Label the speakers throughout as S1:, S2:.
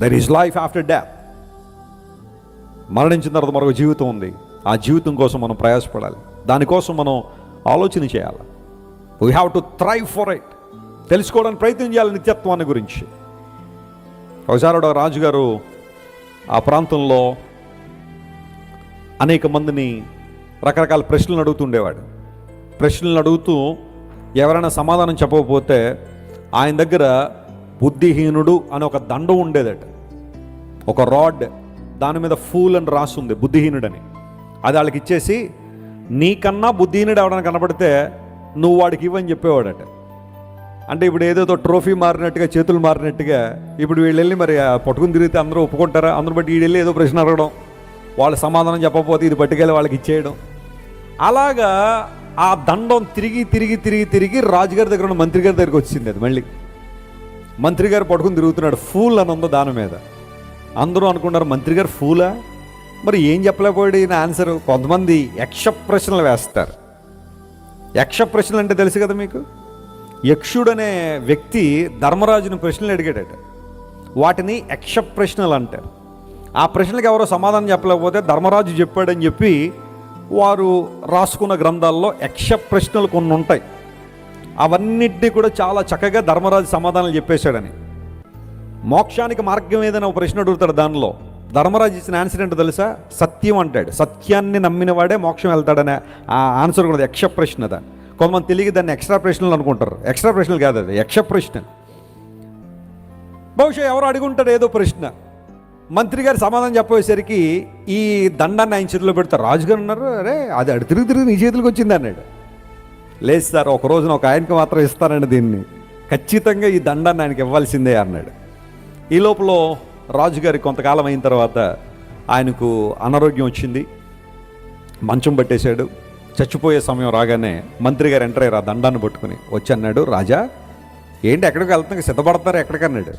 S1: There is life after death మరణించిన తర్వాత మరొక జీవితం ఉంది. ఆ జీవితం కోసం మనం ప్రయాసపడాలి. దానికోసం మనం ఆలోచన చేయాలి. We have to try for it తెలుసుకోవడానికి ప్రయత్నం చేయాలి నిత్యత్వాన్ని గురించి. ఒకసారి ఒక రాజుగారు ఆ ప్రాంతంలో అనేక మందిని రకరకాల ప్రశ్నలు అడుగుతుండేవాడు. ప్రశ్నలు అడుగుతూ ఎవరైనా సమాధానం చెప్పకపోతే ఆయన దగ్గర బుద్ధిహీనుడు అని ఒక దండం ఉండేదట. ఒక రాడ్ దాని మీద ఫూల్ అని రాసి ఉంది బుద్ధిహీనుడని. అది వాళ్ళకి ఇచ్చేసి నీకన్నా బుద్ధిహీనుడు ఎవడని కనబడితే నువ్వు వాడికి ఇవ్వని చెప్పేవాడట. అంటే ఇప్పుడు ఏదేదో ట్రోఫీ మారినట్టుగా చేతులు మారినట్టుగా ఇప్పుడు వీళ్ళు వెళ్ళి మరి పట్టుకుని తిరిగితే అందరూ ఒప్పుకుంటారా? అందరూ బట్టి వీళ్ళు ఏదో ప్రశ్న అడగడం వాళ్ళు సమాధానం చెప్పకపోతే ఇది పట్టుకెళ్ళి వాళ్ళకి ఇచ్చేయడం. అలాగా ఆ దండం తిరిగి తిరిగి తిరిగి తిరిగి రాజుగారి దగ్గర ఉన్న మంత్రి గారి దగ్గరికి వచ్చింది అది మళ్ళీ. మంత్రి గారు పట్టుకుని తిరుగుతున్నాడు ఫూల్ అని ఉందో దాని మీద. అందరూ అనుకున్నారు మంత్రి గారు ఫూలా మరి ఏం చెప్పలేకపోయాడు ఈయన ఆన్సర్ కొంతమంది యక్ష ప్రశ్నలు వేస్తారు. యక్ష ప్రశ్నలు అంటే తెలుసు కదా మీకు? యక్షుడు అనే వ్యక్తి ధర్మరాజుని ప్రశ్నలు అడిగాడట. వాటిని యక్ష ప్రశ్నలు అంటారు. ఆ ప్రశ్నలకు ఎవరో సమాధానం చెప్పలేకపోతే ధర్మరాజు చెప్పాడని చెప్పి వారు రాసుకున్న గ్రంథాల్లో యక్ష ప్రశ్నలు కొన్ని ఉంటాయి అవన్నిటినీ కూడా చాలా చక్కగా ధర్మరాజు సమాధానాలు చెప్పేశాడని. మోక్షానికి మార్గం ఏదైనా ఒక ప్రశ్న అడుగుతాడు దానిలో. ధర్మరాజు ఇచ్చిన ఆన్సర్ ఏంటో తెలుసా? సత్యం అంటాడు. సత్యాన్ని నమ్మిన వాడే మోక్షం వెళ్తాడనే ఆ ఆన్సర్ కూడా యక్ష ప్రశ్న దాన్ని కొంతమంది తెలియదు దాన్ని ఎక్స్ట్రా ప్రశ్నలు అనుకుంటారు. ఎక్స్ట్రా ప్రశ్నలు కాదు అది. యక్ష ప్రశ్న. బహుశా ఎవరు అడుగుంటాడు ఏదో ప్రశ్న. మంత్రి గారు సమాధానం చెప్పేసరికి ఈ దండాన్ని ఆయన చేతిలో పెడతారు రాజుగారు ఉన్నారు. అరే అది అడు తిరిగి తిరిగి నీ చేతులకు వచ్చింది అన్నాడు. లేదు సార్ ఒక రోజున ఒక ఆయనకి మాత్రం ఇస్తానండి దీన్ని. ఖచ్చితంగా ఈ దండాన్ని ఆయనకి ఇవ్వాల్సిందే అన్నాడు. ఈ లోపల రాజుగారి కొంతకాలం అయిన తర్వాత ఆయనకు అనారోగ్యం వచ్చింది. మంచం పట్టేశాడు. చచ్చిపోయే సమయం రాగానే మంత్రి గారు ఎంటర్ అయ్యారు ఆ దండాన్ని పట్టుకుని. వచ్చి అన్నాడు రాజా ఏంటి ఎక్కడికి వెళ్తున్నా సిద్ధపడతారు? ఎక్కడికన్నాడు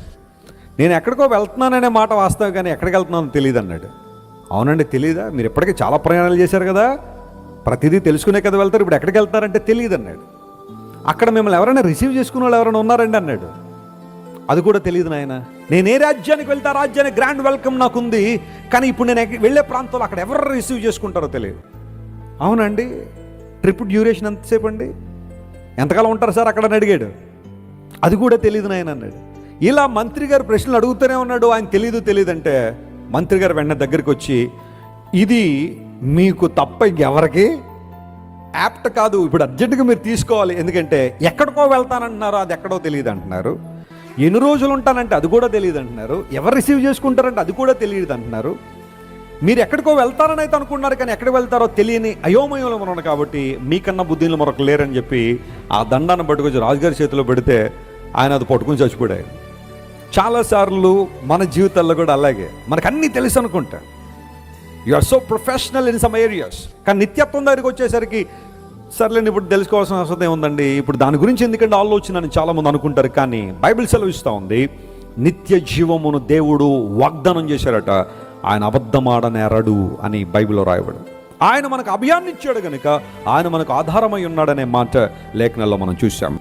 S1: నేను ఎక్కడికో వెళ్తున్నాననే మాట వాస్తవం కానీ ఎక్కడికి వెళ్తున్నానో తెలియదు అన్నాడు. అవునండి తెలియదా మీరు ఇప్పటికీ చాలా ప్రయాణాలు చేశారు కదా? ప్రతిదీ తెలుసుకునే కదా వెళ్తారు? ఇప్పుడు ఎక్కడికి వెళ్తారంటే తెలియదు అన్నాడు. అక్కడ మిమ్మల్ని ఎవరైనా రిసీవ్ చేసుకునే వాళ్ళు ఎవరైనా ఉన్నారండి అన్నాడు. అది కూడా తెలియదు నాయన. నేను ఏ రాజ్యానికి వెళ్తే ఆ రాజ్యానికి గ్రాండ్ వెల్కమ్ నాకుంది. కానీ ఇప్పుడు నేను వెళ్ళే ప్రాంతంలో అక్కడ ఎవరు రిసీవ్ చేసుకుంటారో తెలియదు. అవునండి? ట్రిప్ డ్యూరేషన్ ఎంతసేపు అండి? ఎంతకాలం ఉంటారు సార్ అక్కడ అని అడిగాడు. అది కూడా తెలియదు నాయన అన్నాడు. ఇలా మంత్రి గారు ప్రశ్నలు అడుగుతూనే ఉన్నాడు ఆయన తెలియదు తెలియదు అంటే మంత్రి గారు వెంటనే దగ్గరికి వచ్చి ఇది మీకు తప్ప ఇంకెవరికి యాప్ట్ కాదు. ఇప్పుడు అర్జెంటుగా మీరు తీసుకోవాలి. ఎందుకంటే ఎక్కడికో వెళ్తానంటున్నారు అది ఎక్కడో తెలియదు అంటున్నారు. ఎన్ని రోజులు ఉంటానంటే అది కూడా తెలియదు అంటున్నారు. ఎవరు రిసీవ్ చేసుకుంటారంటే అది కూడా తెలియదు అంటున్నారు. మీరు ఎక్కడికో వెళ్తారని అయితే అనుకున్నారు కానీ ఎక్కడికి వెళ్తారో తెలియని అయోమయంలో ఉన్నాను కాబట్టి మీకన్నా బుద్ధిలో మరొక లేరని చెప్పి ఆ దండాన్ని పట్టుకొచ్చి రాజుగారి చేతిలో పెడితే ఆయన అది పట్టుకుని చచ్చిపోయాడు చాలాసార్లు మన జీవితాల్లో కూడా అలాగే. మనకు అన్నీ తెలుసు అనుకుంటా. You are so professional in some areas కానీ నిత్యత్వం దగ్గరికి వచ్చేసరికి సర్లేండి ఇప్పుడు తెలుసుకోవాల్సిన అవసరం ఏముందండి? ఇప్పుడు దాని గురించి ఎందుకంటే ఆలోచన అని చాలామంది అనుకుంటారు కానీ బైబిల్ సెలవిస్తూ ఉంది. నిత్య జీవమును దేవుడు వాగ్దానం చేశారట ఆయన అబద్ధమాడనేరడు అని బైబిల్లో రాయబడు ఆయన మనకు అభయాన్ని ఇచ్చాడు కనుక ఆయన మనకు ఆధారమై ఉన్నాడనే మాట లేఖనాల్లో మనం చూసాం